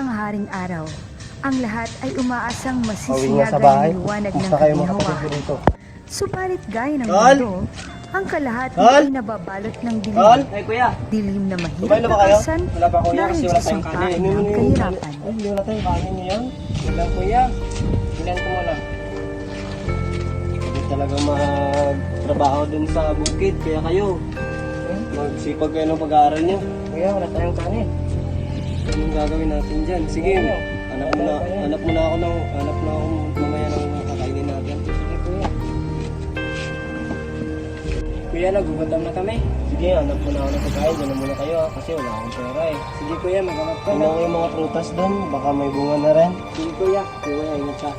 ang haring araw. Ang lahat ay umaasang masisiyagan bahay. ng liwanag ng kanyang dito. Subalit gaya ng mundo, ang kalahati Tol! ay nababalot ng dilim. Ay, kuya. Dilim na mahirap takasan Wala dahil kasi sa wala tayong sumpa kanin. ng kahirapan. Ay, hindi wala tayong kanin ngayon. Wala, kuya. Ilan ko mo lang. Hindi talaga magtrabaho dun sa bukid. Kaya kayo, magsipag kayo ng pag-aaral niyo. Kuya, wala tayong kanin. Anong gagawin natin dyan? Sige, hanap mo na, hanap mo na ako ng, hanap na ako mamaya ng kakainin natin. Sige, kuya. Kuya, nagugutom na kami. Sige, hanap mo na ako ng pagkain. Diyan na muna kayo ha, kasi wala akong pera eh. Sige, kuya, maghanap ka Tingnan na. ko yung mga prutas doon, baka may bunga na rin. Sige, kuya. Kuya, ingat ka.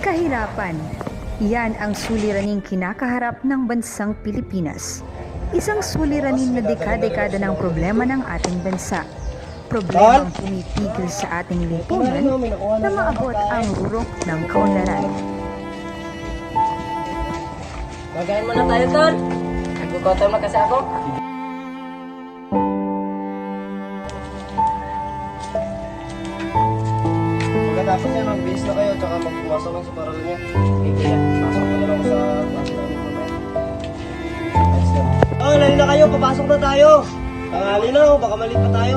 Kahirapan. Yan ang suliraning kinakaharap ng bansang Pilipinas. Isang suliranin na dekada-dekada ng problema ng ating bansa. Problemang pumipigil sa ating lipunan na maabot ang rurok ng kaunlaran. Magayin mo na tayo, Tol. Nagugutom na kasi ako. Pagkatapos yan, magbihis na kayo, tsaka magpumasok lang sa paral niya. Sige, kuya. Pasok na lang sa mamaya. Ayos lang. Oh, lali na kayo, papasok na tayo. Tangali na, oh, baka malit pa tayo.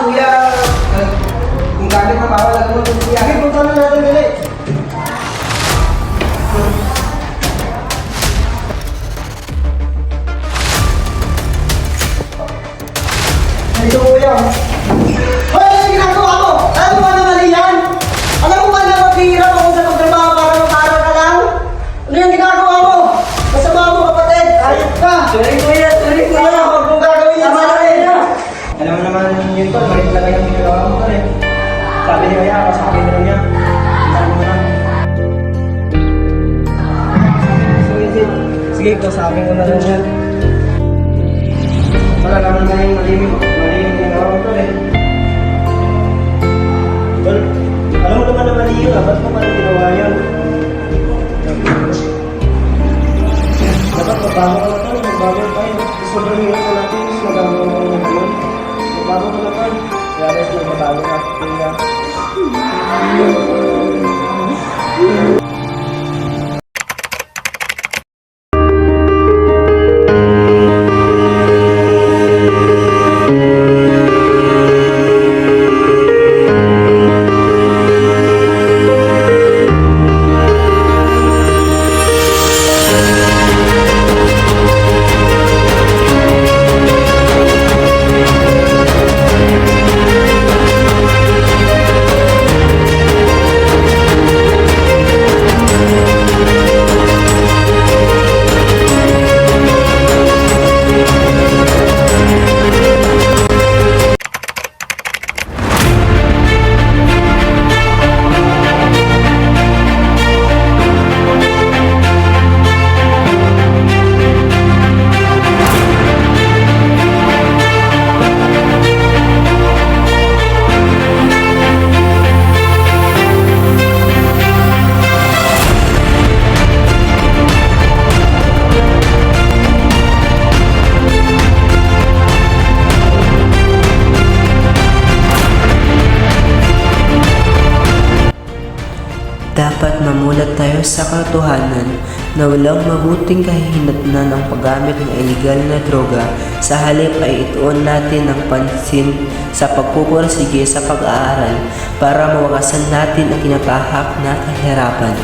kuya, nag- gumagamit ng bawal na gamot yung kuya. Sige, punta na natin dali. Dito kuya. Sabi ni Kuya, kasabi na lang niya. Isa mo na. Sige, sige. Sige, kasabi ko na lang yan. Wala naman na yung mali, mali yung ginagawa mo, Tol. eh. Tol, alam mo naman na mali yun, ah. Ba't mo pala ginawa yun? Dapat magbago sa katotohanan na walang mabuting kahihinatnan ng paggamit ng illegal na droga sa halip ay ituon natin ang pansin sa pagpupursige sa pag-aaral para mawakasan natin ang kinatahak na kahirapan.